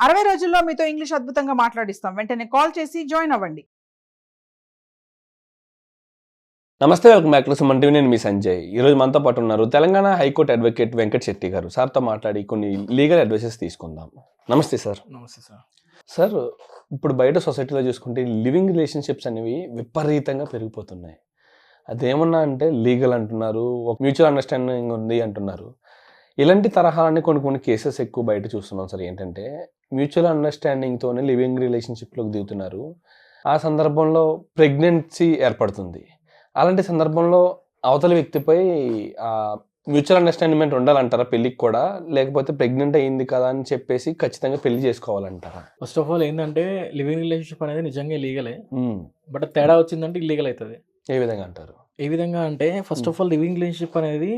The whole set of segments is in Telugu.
అరవై రోజుల్లో మీతో ఇంగ్లీష్ అద్భుతంగా మాట్లాడిస్తాం. వెంటనే కాల్ చేసి జాయిన్ అవ్వండి. నమస్తే welcome back to Suman TV. నేను మీ సంజయ్. ఈరోజు మనతో పాటు ఉన్నారు Telangana high court advocate Venkat Shetty గారు. సార్తో మాట్లాడి కొన్ని లీగల్ అడ్వైసెస్ తీసుకుందాం. నమస్తే సార్. నమస్తే సార్. సార్ ఇప్పుడు బయట సొసైటీలో చూసుకుంటే లివింగ్ రిలేషన్షిప్స్ అనేవి విపరీతంగా పెరిగిపోతున్నాయి. అదేమన్నా అంటే లీగల్ అంటున్నారు ఒక మ్యూచువల్ అండర్స్టాండింగ్ ఉంది అంటున్నారు. ఇలాంటి తరహాలన్నీ కొన్ని కొన్ని కేసెస్ ఎక్కువ బయట చూస్తున్నాం సార్. ఏంటంటే మ్యూచువల్ అండర్స్టాండింగ్తోనే లివింగ్ రిలేషన్షిప్లోకి దిగుతున్నారు. ఆ సందర్భంలో ప్రెగ్నెన్సీ ఏర్పడుతుంది. అలాంటి సందర్భంలో అవతల వ్యక్తిపై ఆ మ్యూచువల్ అండర్స్టాండింగ్ ఉండాలంటారా పెళ్ళికి కూడా? లేకపోతే ప్రెగ్నెంట్ అయ్యింది కదా అని చెప్పేసి ఖచ్చితంగా పెళ్ళి చేసుకోవాలంటారా? ఫస్ట్ ఆఫ్ ఆల్ ఏంటంటే లివింగ్ రిలేషన్షిప్ అనేది నిజంగా లీగలే. బట్ తేడా వచ్చిందంటే ఇల్లీగల్ అవుతుంది. ఏ విధంగా అంటారు? ఏ విధంగా అంటే first of all living relationship అనేది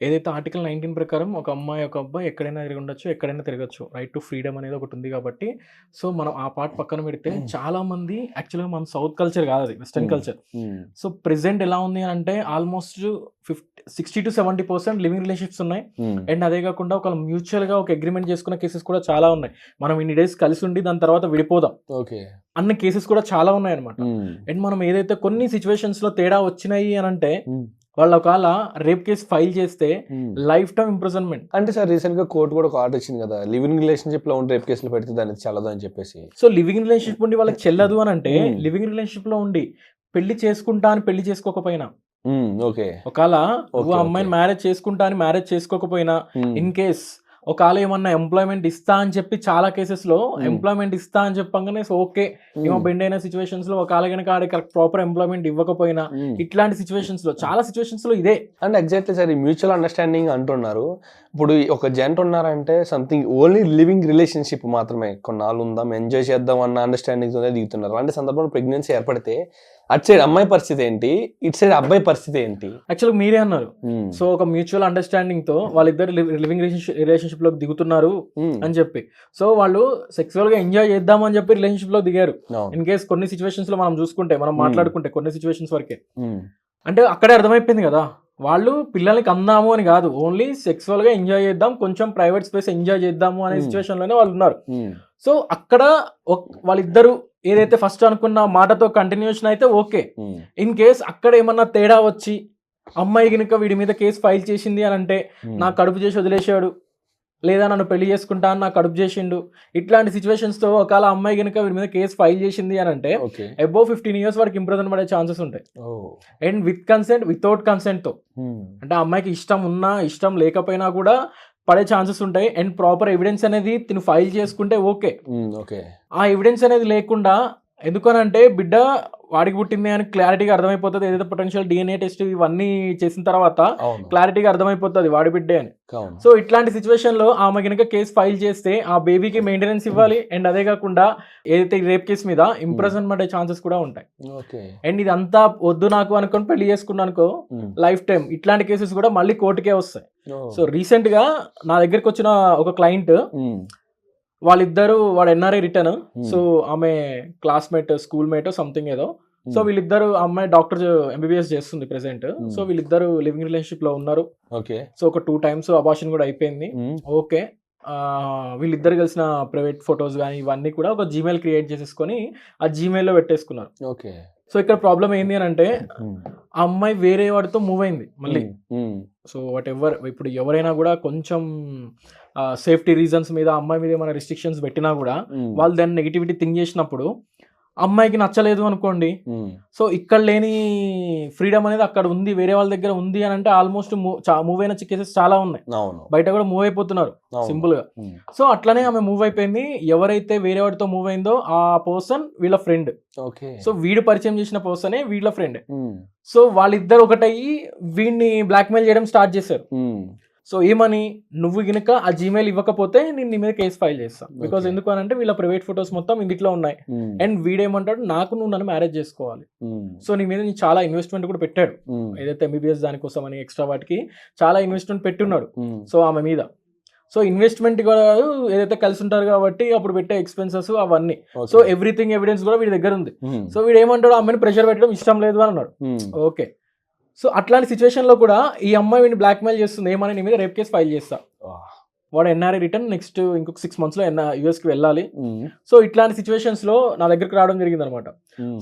ఏదైతే ఆర్టికల్ నైన్టీన్ ప్రకారం ఒక అమ్మాయి ఒక అబ్బాయి ఎక్కడైనా తిరిగి ఉండొచ్చు ఎక్కడైనా తిరగచ్చు రైట్ టు ఫ్రీడమ్ అనేది ఒకటి ఉంది కాబట్టి సో మనం ఆ పార్ట్ పక్కన పెడితే చాలా మంది యాక్చువల్గా మన సౌత్ కల్చర్ కాదు అది western Hmm. Culture hmm. So present ఎలా ఉంది అని అంటే almost fifty sixty to seventy percent living relationships ఉన్నాయి. అండ్ అదే కాకుండా ఒక మ్యూచువల్గా ఒక అగ్రిమెంట్ చేసుకున్న కేసెస్ కూడా చాలా ఉన్నాయి మనం ఇన్ని డేస్ కలిసి ఉండి దాని తర్వాత విడిపోదాం ఓకే అన్న కేసెస్ కూడా చాలా ఉన్నాయి అనమాట. అండ్ మనం ఏదైతే కొన్ని సిచ్యువేషన్స్లో తేడా వచ్చినాయి అని అంటే. వాళ్ళ ఒకవేళ రేప్ కేసు ఫైల్ చేస్తే మ్మ్. లైఫ్ టైం ఇంప్రిజన్మెంట్ అంటే సార్ రీసెంట్గా కోర్టు కూడా ఒక ఆర్డర్ ఇచ్చింది కదా లివింగ్ రిలేషన్షిప్లో ఉంటే రేప్ కేసులు పెడితే దాన్ని చల్లదు అని చెప్పేసి సో లివింగ్ రిలేషన్షిప్ ఉండి వాళ్ళకి చెల్లదు అని అంటే Hmm. లివింగ్ రిలేషన్షిప్లో ఉండి పెళ్ళి చేసుకుంటా అని పెళ్ళి చేసుకోకపోయినా. ఓకే ఒకవేళ నువ్వు Okay, అమ్మాయిని. మ్యారేజ్ చేసుకుంటా అని మ్యారేజ్ చేసుకోకపోయినా. ఇన్ కేస్ ఒకవేళ ఏమన్నా ఎంప్లాయ్మెంట్ ఇస్తా అని చెప్పి చాలా కేసెస్లో Hmm. ఎంప్లాయ్మెంట్ ఇస్తా అని చెప్పంగానే ఓకే ఏమో మ్మ్. బెండ్ అయిన సిచ్యువేషన్స్లో ఒకవేళ కనుక ఆడ కరెక్ట్ ప్రాపర్ ఎంప్లాయ్మెంట్ ఇవ్వకపోయినా మ్మ్. ఇట్లాంటి సిచ్యువేషన్స్లో చాలా సిచ్యువేషన్స్లో ఇదే అంటే ఎగ్జాక్ట్లీ సార్ ఈ మ్యూచువల్ అండర్స్టాండింగ్ అంటున్నారు ఇప్పుడు ఒక జంట ఉన్నారంటే సంథింగ్ ఓన్లీ లివింగ్ రిలేషన్షిప్ మాత్రమే కొన్నాళ్ళు ఉందాం ఎంజాయ్ చేద్దాం అన్న అండర్స్టాండింగ్ తోనే దిగుతున్నారు అలాంటి సందర్భంలో ప్రెగ్నెన్సీ ఏర్పడితే అటు సైడ్ అమ్మాయి పరిస్థితి ఏంటి ఇటు సైడ్ అబ్బాయి పరిస్థితి ఏంటి యాక్చువల్ మీరే అన్నారు మ్మ్. సో ఒక మ్యూచువల్ అండర్స్టాండింగ్తో వాళ్ళిద్దరు లివింగ్ రిలేషన్షిప్లోకి దిగుతున్నారు మ్మ్. అని చెప్పి సో వాళ్ళు సెక్సువల్గా ఎంజాయ్ చేద్దాం అని చెప్పి రిలేషన్షిప్లో దిగారు. ఇన్ కేస్ కొన్ని సిచ్యువేషన్స్లో మనం చూసుకుంటే మనం Hmm. మాట్లాడుకుంటే కొన్ని సిచ్యువేషన్స్ వరకే. అంటే అక్కడే అర్థమైపోయింది కదా వాళ్ళు పిల్లలకి అందాము అని కాదు ఓన్లీ సెక్సువల్గా ఎంజాయ్ చేద్దాం కొంచెం ప్రైవేట్ స్పేస్ ఎంజాయ్ చేద్దాము అనే Hmm. సిచ్యువేషన్లోనే వాళ్ళు ఉన్నారు. సో అక్కడ వాళ్ళిద్దరు ఏదైతే ఫస్ట్ అనుకున్న మాటతో కంటిన్యూషన్ అయితే ఓకే. ఇన్ కేస్ అక్కడ ఏమన్నా తేడా వచ్చి అమ్మాయి కనుక వీడి మీద కేసు ఫైల్ చేసింది అని అంటే. నా కడుపు చేసి వదిలేశాడు. లేదా నన్ను పెళ్ళి చేసుకుంటా అని నా కడుపు చేసిండు. ఇట్లాంటి సిచ్యువేషన్స్తో ఒకవేళ అమ్మాయి కనుక వీడి మీద కేసు ఫైల్ చేసింది అని అంటే అబౌవ్ ఫిఫ్టీన్ ఇయర్స్ వరకు ఇంప్రజన్ పడే ఛాన్సెస్ ఉంటాయి. అండ్ విత్ కన్సెంట్ వితౌట్ కన్సెంట్తో. అంటే ఆ అమ్మాయికి ఇష్టం ఉన్నా ఇష్టం లేకపోయినా కూడా పడే ఛాన్సెస్ ఉంటాయి అండ్ ప్రాపర్ ఎవిడెన్స్ అనేది తిను ఫైల్ చేసుకుంటే ఓకే. ఓకే ఆ ఎవిడెన్స్ అనేది లేకుండా ఎందుకనంటే బిడ్డ వాడికి పుట్టింది అని క్లారిటీగా అర్థమైపోతుంది. ఏదైతే పొటెన్షియల్ డిఎన్ఏ టెస్ట్ ఇవన్నీ చేసిన తర్వాత క్లారిటీగా అర్థమైపోతుంది వాడి బిడ్డే అని. సో ఇట్లాంటి సిచ్యువేషన్లో ఆమె కనుక కేసు ఫైల్ చేస్తే ఆ బేబీకి మెయింటెనెన్స్ ఇవ్వాలి. అండ్ అదే కాకుండా ఏదైతే రేప్ కేసు మీద ఇంప్రెషన్ పడే ఛాన్సెస్ కూడా ఉంటాయి. అండ్ ఇదంతా వద్దు నాకు అనుకొని పెళ్ళి చేసుకున్నా అనుకో మ్మ్. లైఫ్ టైం ఇట్లాంటి కేసెస్ కూడా మళ్ళీ కోర్టుకే వస్తాయి. సో రీసెంట్గా నా దగ్గరికి వచ్చిన ఒక క్లయింట్. వాళ్ళిద్దరు వాడు ఎన్ఆర్ఐ రిటర్న్ Hmm. సో ఆమె క్లాస్మేట్ స్కూల్ మేట్ సంథింగ్ ఏదో సో మ్మ్. వీళ్ళిద్దరు అమ్మాయి డాక్టర్ ఎంబీబీఎస్ చేస్తుంది ప్రెసెంట్ Hmm. సో వీళ్ళిద్దరు లివింగ్ రిలేషన్షిప్లో ఉన్నారు ఓకే సో ఒక టూ టైమ్స్ అబార్షన్ కూడా అయిపోయింది. ఓకే వీళ్ళిద్దరు కలిసిన ప్రైవేట్ ఫొటోస్ కానీ ఇవన్నీ కూడా ఒక జీమెయిల్ క్రియేట్ చేసేసుకొని ఆ జీమెయిల్లో పెట్టేసుకున్నారు ఓకే సో ఇక్కడ ప్రాబ్లం ఏంది అని అంటే. ఆ అమ్మాయి వేరే వాడితో మూవ్ అయింది మళ్ళీ. సో వాట్ ఎవర్ ఇప్పుడు ఎవరైనా కూడా కొంచెం సేఫ్టీ రీజన్స్ మీద అమ్మాయి మీద ఏమైనా రిస్ట్రిక్షన్స్ పెట్టినా కూడా. వాళ్ళు దాన్ని నెగిటివిటీ థింక్ చేసినప్పుడు అమ్మాయికి నచ్చలేదు అనుకోండి. సో ఇక్కడ లేని ఫ్రీడమ్ అనేది అక్కడ ఉంది వేరే వాళ్ళ దగ్గర ఉంది అని అంటే ఆల్మోస్ట్ మూవ్ అయిన కేసెస్ చాలా ఉన్నాయి బయట కూడా మూవ్ అయిపోతున్నారు. సింపుల్గా. సో అట్లనే ఆమె మూవ్ అయిపోయింది ఎవరైతే వేరే వాడితో మూవ్ అయిందో ఆ పర్సన్ వీళ్ళ ఫ్రెండ్ ఓకే సో వీడు పరిచయం చేసిన పర్సనే వీళ్ళ ఫ్రెండ్. సో వాళ్ళిద్దరు ఒకటయ్యి వీడిని బ్లాక్మెయిల్ చేయడం స్టార్ట్ చేశారు. సో ఏమని నువ్వు గనుక ఆ జీమెయిల్ ఇవ్వకపోతే నేను నీ మీద కేసు ఫైల్ చేస్తాను బికాస్. ఎందుకు అని అంటే వీళ్ళ ప్రైవేట్ ఫొటోస్ మొత్తం ఇందులో ఉన్నాయి. అండ్ వీడేమంటాడు నాకు నువ్వు నన్ను మ్యారేజ్ చేసుకోవాలి. సో నీ మీద నేను చాలా ఇన్వెస్ట్మెంట్ కూడా పెట్టాడు. ఏదైతే ఎంబీబీఎస్ దానికోసం అని ఎక్స్ట్రా వాటికి చాలా ఇన్వెస్ట్మెంట్ పెట్టున్నాడు. సో ఆమె మీద సో ఇన్వెస్ట్మెంట్ కూడా ఏదైతే కలిసి ఉంటారు కాబట్టి అప్పుడు పెట్టే ఎక్స్పెన్సెస్ అవన్నీ. సో ఎవ్రీథింగ్ ఎవిడెన్స్ కూడా వీడి దగ్గర ఉంది. సో వీడు ఏమంటాడు అమ్మాయిని ప్రెషర్ పెట్టడం ఇష్టం లేదు అని అన్నాడు. ఓకే సో అట్లాంటి సిచ్యువేషన్లో కూడా ఈ అమ్మాయి వీడిని బ్లాక్మెయిల్ చేస్తుంది. ఏమని నీ మీద రేప్ కేసు ఫైల్ చేస్తా. వాడు ఎన్ఆర్ఐ రిటర్న్ నెక్స్ట్ ఇంకొక సిక్స్ మంత్స్లో ఎన్ యూఎస్కి వెళ్ళాలి. సో ఇట్లాంటి సిచ్యువేషన్స్లో నా దగ్గరికి రావడం జరిగింది అనమాట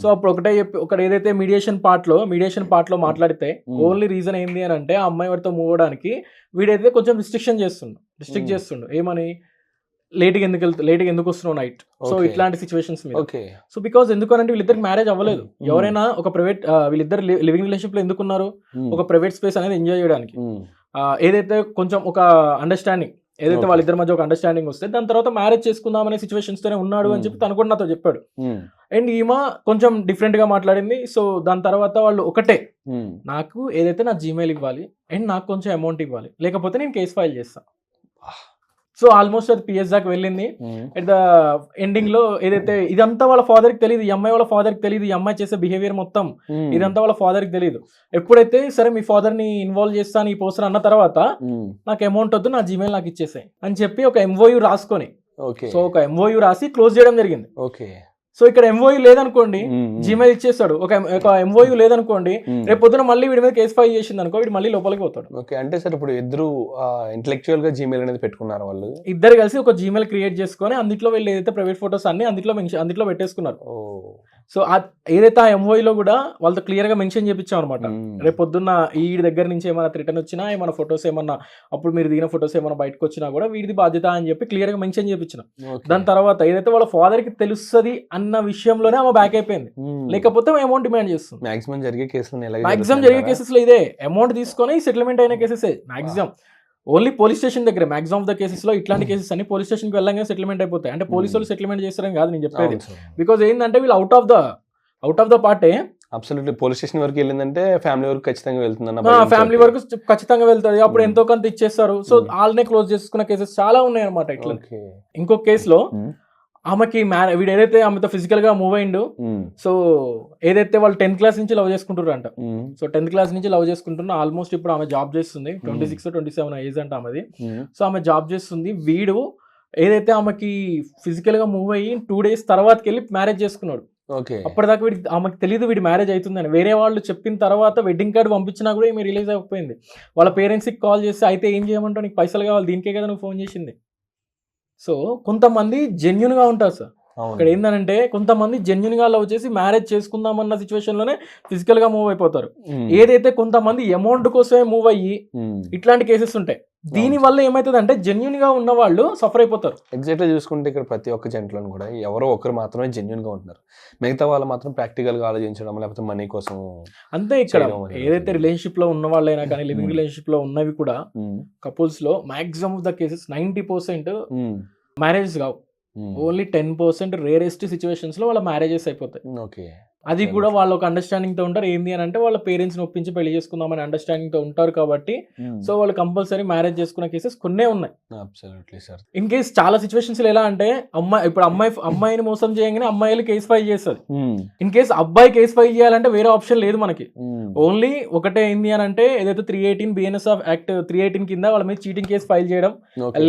సో అప్పుడు ఒకటే చెప్పి ఒకటి ఏదైతే మీడియేషన్ పార్ట్లో మీడియేషన్ పార్ట్లో మాట్లాడితే. ఓన్లీ రీజన్ ఏంది అని అంటే ఆ అమ్మాయి వాడితో మూవ్ అవడానికి వీడైతే కొంచెం రిస్ట్రిక్షన్ చేస్తుండు. రిస్ట్రిక్ట్. చేస్తుండు. ఏమని? లేట్గా ఎందుకు వెళ్తా లేట్గా ఎందుకు వస్తున్నావు నైట్? సో. ఇట్లాంటి సిచ్యువేషన్స్ మీద. ఓకే. సో బికాస్ ఎందుకనంటే వీళ్ళిద్దరికి మ్యారేజ్ అవ్వలేదు. ఎవరైనా ఒక ప్రైవేట్ వీళ్ళిద్దరు లివింగ్ రిలేషన్షిప్లో ఎందుకున్నారు ఒక ప్రైవేట్ స్పేస్ అనేది ఎంజాయ్ చేయడానికి. ఏదైతే కొంచెం ఒక అండర్స్టాండింగ్ ఏదైతే. వాళ్ళిద్దరి మధ్య ఒక అండర్స్టాండింగ్ వస్తే దాని తర్వాత మ్యారేజ్ చేసుకుందాం అనే సిచ్యువేషన్స్ తోనే ఉన్నాడు అని. చెప్పి తను కూడా నాతో చెప్పాడు. అండ్ ఈమె కొంచెం డిఫరెంట్గా మాట్లాడింది. సో దాని తర్వాత వాళ్ళు ఒకటే. నాకు ఏదైతే నా జీమెయిల్ ఇవ్వాలి అండ్ నాకు కొంచెం అమౌంట్ ఇవ్వాలి లేకపోతే నేను కేసు ఫైల్ చేస్తాను సో ఆల్మోస్ట్ అది పిఎస్ దాకా వెళ్ళింది. అట్ ద ఎండింగ్లో ఏదైతే ఇదంతా వాళ్ళ ఫాదర్కి తెలియదు ఈ అమ్మాయి వాళ్ళ ఫాదర్కి తెలియదు ఈ అమ్మాయి చేసే బిహేవియర్ మొత్తం ఇదంతా వాళ్ళ ఫాదర్కి తెలియదు ఎప్పుడైతే సరే మీ ఫాదర్ని ఇన్వాల్వ్ చేస్తాను ఈ పోస్టర్ అన్న తర్వాత నాకు అమౌంట్ వద్దు నా జీమెయిల్ నాకు ఇచ్చేసాయి అని చెప్పి ఒక ఎంఓయూ రాసుకొని సో ఒక ఎంఓయూ రాసి క్లోజ్ చేయడం జరిగింది. ఓకే. సో ఇక్కడ ఎంఓయూ లేదనుకోండి జీమెయిల్ ఇచ్చేస్తాడు. ఒక ఎంఓయూ లేదనుకోండి రేపు పొద్దున మళ్ళీ వీడి మీద కేసు ఫైల్ చేసింది అనుకో వీడు మళ్ళీ లోపలికి పోతాడు. ఓకే అంటే సార్ ఇప్పుడు ఇద్దరు ఇంటలెక్చువల్గా జీమెయిల్ అనేది పెట్టుకున్నారు వాళ్ళు? ఇద్దరు కలిసి ఒక జీమెయిల్ క్రియేట్ చేసుకొని అందులో వీళ్ళు ఏదైతే ప్రైవేట్ ఫోటోస్ అన్ని అందులో అందులో పెట్టేసుకున్నారు. ఓ. సో ఏదైతే ఆ MOE లో కూడా వాళ్ళతో క్లియర్గా మెన్షన్ చేపించాం అనమాట రేపు పొద్దున్న ఈ దగ్గర నుంచి ఏమైనా రిటర్న్ వచ్చినా ఏమైనా ఫొటోస్ ఏమన్నా అప్పుడు మీరు దిగిన ఫొటోస్ ఏమైనా బయటకు వచ్చినా కూడా వీడిది బాధ్యత అని చెప్పి క్లియర్గా మెన్షన్ చేపించిన. దాని తర్వాత ఏదైతే వాళ్ళ ఫాదర్కి తెలుస్తుంది అన్న విషయంలోనే ఆమె బ్యాక్ అయిపోయింది. లేకపోతే అమౌంట్ డిమాండ్ చేస్తుంది. మాక్సిమం జరిగే కేసులు మాక్సిమం జరిగే కేసెస్లో ఇదే. అమౌంట్ తీసుకొని సెటిల్మెంట్ అయిన cases maximum only police station దగ్గర. మాక్సిమం ఆఫ్ ద కేసెస్లో ఇట్లాంటి కేసెస్ అన్ని పోలీస్ స్టేషన్కి వెళ్ళంగానే సెటిల్మెంట్ అయిపోతాయి. అంటే పోలీసు వాళ్ళు సెటిల్మెంట్ చేస్తారని కాదు నేను చెప్పేది. బికాజ్ ఏంటంటే వీళ్ళు out of the out of the పార్టే absolutely police station వరకు వెళ్ళిందంటే ఫ్యామిలీ వరకు ఖచ్చితంగా వెళ్తుందన్న ఫ్యామిలీ వరకు ఖచ్చితంగా వెళ్తారు. అప్పుడు Hmm. ఎంతో కొంత ఇచ్చేస్తారు. So Hmm. వాళ్ళనే క్లోజ్ చేసుకున్న కేసెస్ చాలా ఉన్నాయి అనమాట ఇట్లా ఇంకో కేసులో ఆమెకి మ్యారే వీడు ఏదైతే ఆమెతో ఫిజికల్గా మూవ్ అయిండు సో ఏదైతే వాళ్ళు టెన్త్ క్లాస్ నుంచి లవ్ చేసుకుంటారు అంట సో టెన్త్ క్లాస్ నుంచి లవ్ చేసుకుంటున్న ఆల్మోస్ట్ ఇప్పుడు ఆమె జాబ్ చేస్తుంది. Twenty six twenty seven age అంట ఆమెది. సో ఆమె జాబ్ చేస్తుంది. వీడు ఏదైతే ఆమెకి ఫిజికల్గా మూవ్ అయ్యి టూ డేస్ తర్వాతకి వెళ్ళి మ్యారేజ్ చేసుకున్నాడు. ఓకే. అప్పటిదాకా వీడి ఆమెకు తెలియదు వీడి మ్యారేజ్ అవుతుందని. వేరే వాళ్ళు చెప్పిన తర్వాత వెడ్డింగ్ కార్డు పంపించినా కూడా ఈమె రిలీజ్ అయిపోయింది వాళ్ళ పేరెంట్స్కి కాల్ చేస్తే అయితే ఏం చేయమంటావు? నీకు పైసలు కావాలి దీనికే కదా నువ్వు ఫోన్ చేసింది. సో కొంతమంది జెన్యున్గా ఉంటారు సార్. ఇక్కడ ఏంటంటే కొంతమంది జెన్యున్గా లవ్ చేసి మ్యారేజ్ చేసుకుందామన్న సిచ్యువేషన్లోనే ఫిజికల్గా మూవ్ అయిపోతారు. ఏదైతే కొంతమంది అమౌంట్ కోసమే మూవ్ అయ్యి ఇట్లాంటి కేసెస్ ఉంటాయి. దీని వల్ల ఏమవుతుంది అంటే జెన్యున్గా ఉన్న వాళ్ళు సఫర్ అయిపోతారు. ఎగ్జాక్ట్గా చూసుకుంటే ఇక్కడ ప్రతి ఒక్క జంటలో కూడా ఎవరో ఒకరు మాత్రమే జెన్యున్గా ఉంటున్నారు. మిగతా వాళ్ళు మాత్రం ప్రాక్టికల్గా ఆలోచించడం లేకపోతే మనీ కోసం అంతే ఇక్కడ. ఏదైతే రిలేషన్షిప్లో ఉన్న వాళ్ళైనా కానీ లివింగ్. రిలేషన్షిప్లో ఉన్నవి కూడా కపుల్స్లో maximum of the cases ninety percent um, marriages కావు. ఓన్లీ టెన్ పర్సెంట్ రేరెస్ట్ సిచ్యువేషన్స్లో వాళ్ళ మ్యారేజెస్ అయిపోతాయి. ఓకే. అది కూడా వాళ్ళు ఒక అండర్స్టాండింగ్తో ఉంటారు. ఏంది అని అంటే వాళ్ళ పేరెంట్స్ ఒప్పించి పెళ్ళి చేసుకుందామని అండర్స్టాండింగ్తో ఉంటారు కాబట్టి సో వాళ్ళు కంపల్సరీ మ్యారేజ్ చేసుకున్న కేసెస్ కొన్నే ఉన్నాయి. అబ్సల్యూట్లీ సార్ ఇన్ కేస్ చాలా సిచ్యువేషన్స్ ఎలా అంటే అమ్మాయి ఇప్పుడు అమ్మాయి అమ్మాయిని మోసం చేయగానే అమ్మాయిలు కేసు ఫైల్ చేస్తుంది. ఇన్ కేస్ అబ్బాయి కేసు ఫైల్ చేయాలంటే వేరే ఆప్షన్ లేదు మనకి. ఓన్లీ ఒకటే ఏంది అని అంటే ఏదైతే three eighteen BNS of act three eighteen కింద వాళ్ళ మీద చీటింగ్ కేసు ఫైల్ చేయడం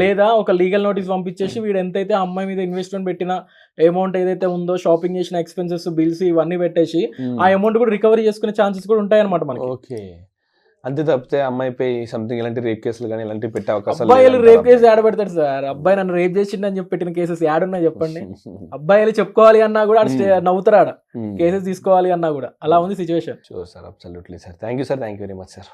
లేదా ఒక లీగల్ నోటీస్ పంపించేసి వీడు ఎంతైతే అమ్మాయి మీద ఇన్వెస్ట్మెంట్ పెట్టిన అమౌంట్ ఏదైతే ఉందో షాపింగ్ చేసిన ఎక్స్పెన్సెస్ బిల్స్ ఇవన్నీ పెట్టేసి ఆ అమౌంట్ కూడా రికవరీ చేసుకునే ఛాన్సెస్ కూడా ఉంటాయి అనమాట మనకి. ఓకే అంతే తప్పితే అమ్మాయిపై సంథింగ్ ఇలాంటి రేప్ కేసులు కానీ ఇలాంటివి పెట్టే అవకాశాలు అబ్బాయిలు? రేప్ కేసు యాడ్ పెడతారు సార్. అబ్బాయి నన్ను రేప్ చేసిండు అని చెప్పి పెట్టిన కేసెస్ యాడ్ ఉన్నాయి చెప్పండి. అబ్బాయిలు చెప్పుకోవాలి అన్నా కూడా Hmm. నవ్వుతారు ఆడ. కేసెస్ తీసుకోవాలి అన్నా కూడా. అలా ఉంది situation sure sir absolutely sir thank you sir thank you very much sir